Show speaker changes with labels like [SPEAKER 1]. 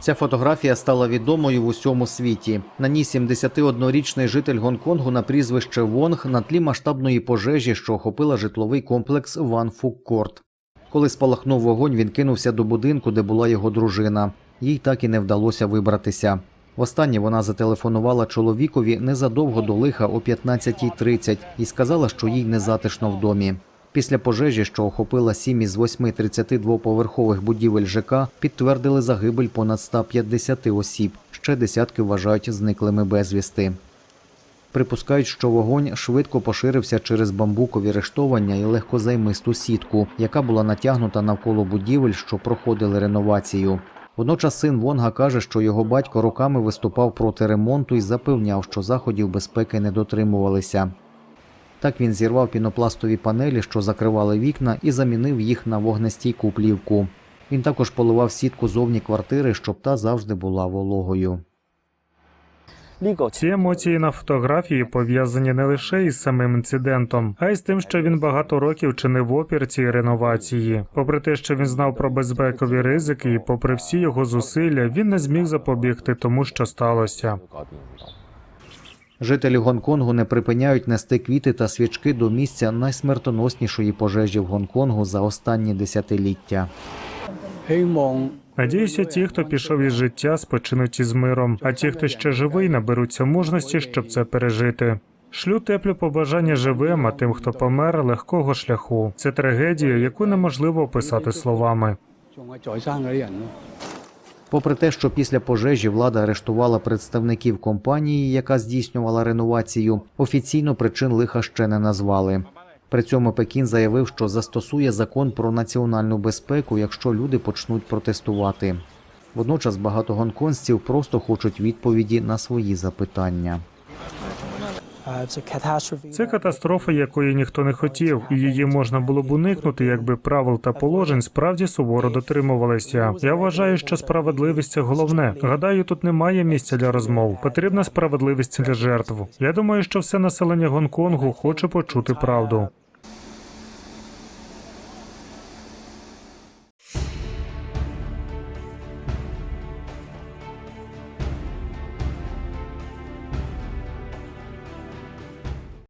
[SPEAKER 1] Ця фотографія стала відомою в усьому світі. На ній 71-річний житель Гонконгу на прізвище Вонг на тлі масштабної пожежі, що охопила житловий комплекс Ван Фук Корт. Коли спалахнув вогонь, він кинувся до будинку, де була його дружина. Їй так і не вдалося вибратися. Востаннє вона зателефонувала чоловікові незадовго до лиха о 15.30 і сказала, що їй незатишно в домі. Після пожежі, що охопила сім із восьми 32-поверхових будівель ЖК, підтвердили загибель понад 150 осіб. Ще десятки вважають зниклими безвісти. Припускають, що вогонь швидко поширився через бамбукові рештовання і легкозаймисту сітку, яка була натягнута навколо будівель, що проходили реновацію. Водночас син Вонга каже, що його батько роками виступав проти ремонту і запевняв, що заходів безпеки не дотримувалися. Так він зірвав пінопластові панелі, що закривали вікна, і замінив їх на вогнестійку плівку. Він також поливав сітку зовні квартири, щоб та завжди була вологою.
[SPEAKER 2] Ці емоції на фотографії пов'язані не лише із самим інцидентом, а й з тим, що він багато років чинив опір цій реновації. Попри те, що він знав про безпекові ризики, і попри всі його зусилля, він не зміг запобігти тому, що сталося.
[SPEAKER 1] Жителі Гонконгу не припиняють нести квіти та свічки до місця найсмертоноснішої пожежі в Гонконгу за останні десятиліття.
[SPEAKER 2] Надіюся, ті, хто пішов із життя, спочинуть із миром. А ті, хто ще живий, наберуться мужності, щоб це пережити. Шлю теплю, побажання живим, а тим, хто помер, легкого шляху. Це трагедія, яку неможливо описати словами.
[SPEAKER 1] Попри те, що після пожежі влада арештувала представників компанії, яка здійснювала реновацію, офіційно причин лиха ще не назвали. При цьому Пекін заявив, що застосує закон про національну безпеку, якщо люди почнуть протестувати. Водночас багато гонконгців просто хочуть відповіді на свої запитання.
[SPEAKER 2] Це катастрофа, якої ніхто не хотів, і її можна було б уникнути, якби правил та положень справді суворо дотримувалися. Я вважаю, що справедливість це головне. Гадаю, тут немає місця для розмов. Потрібна справедливість для жертв. Я думаю, що все населення Гонконгу хоче почути правду.